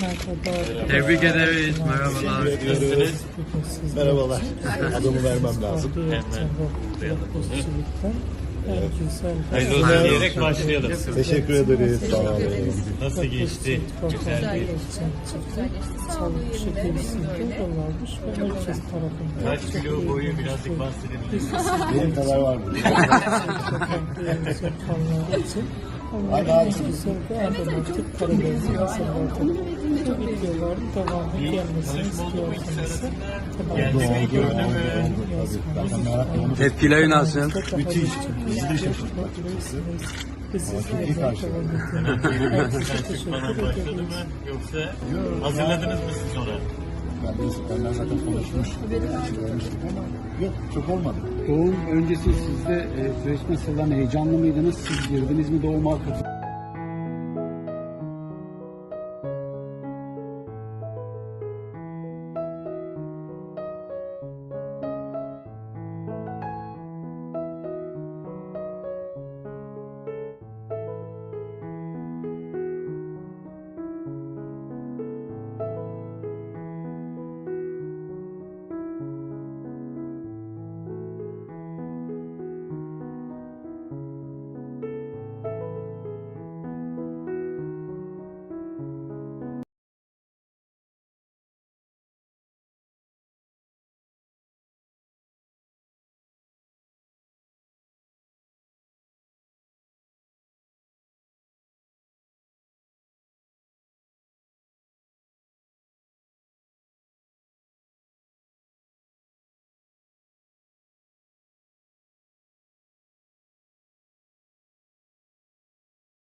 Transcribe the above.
Merhaba. Tebrik ederiz. Merhabalar. ediyoruz. Merhabalar. Adımı vermem lazım. Herkese Hayırlı olsun diyerek başlayalım. Teşekkür ederiz. Sağ olun. Nasıl geçti? Güzel bir Sağlık bir şekilde varmış ve herkes tarafından. Kaç kilo boyu birazcık bahsedebilir Benim kadar var mı? kanlar için onların en güzel ve aromatik Karadeniz'in gelmesini istiyorsanız Geldi gördü mü? Tepkileri nasıl? Müthiş. Bizi de şaşırttılar. iyi karşıladı. Bana başladı mı? Yoksa hazırladınız mı siz ona? Ben de benden zaten ama yok çok olmadı. Doğum öncesi sizde e, süreç nasıl lan heyecanlı mıydınız? Siz girdiniz mi doğum arkası?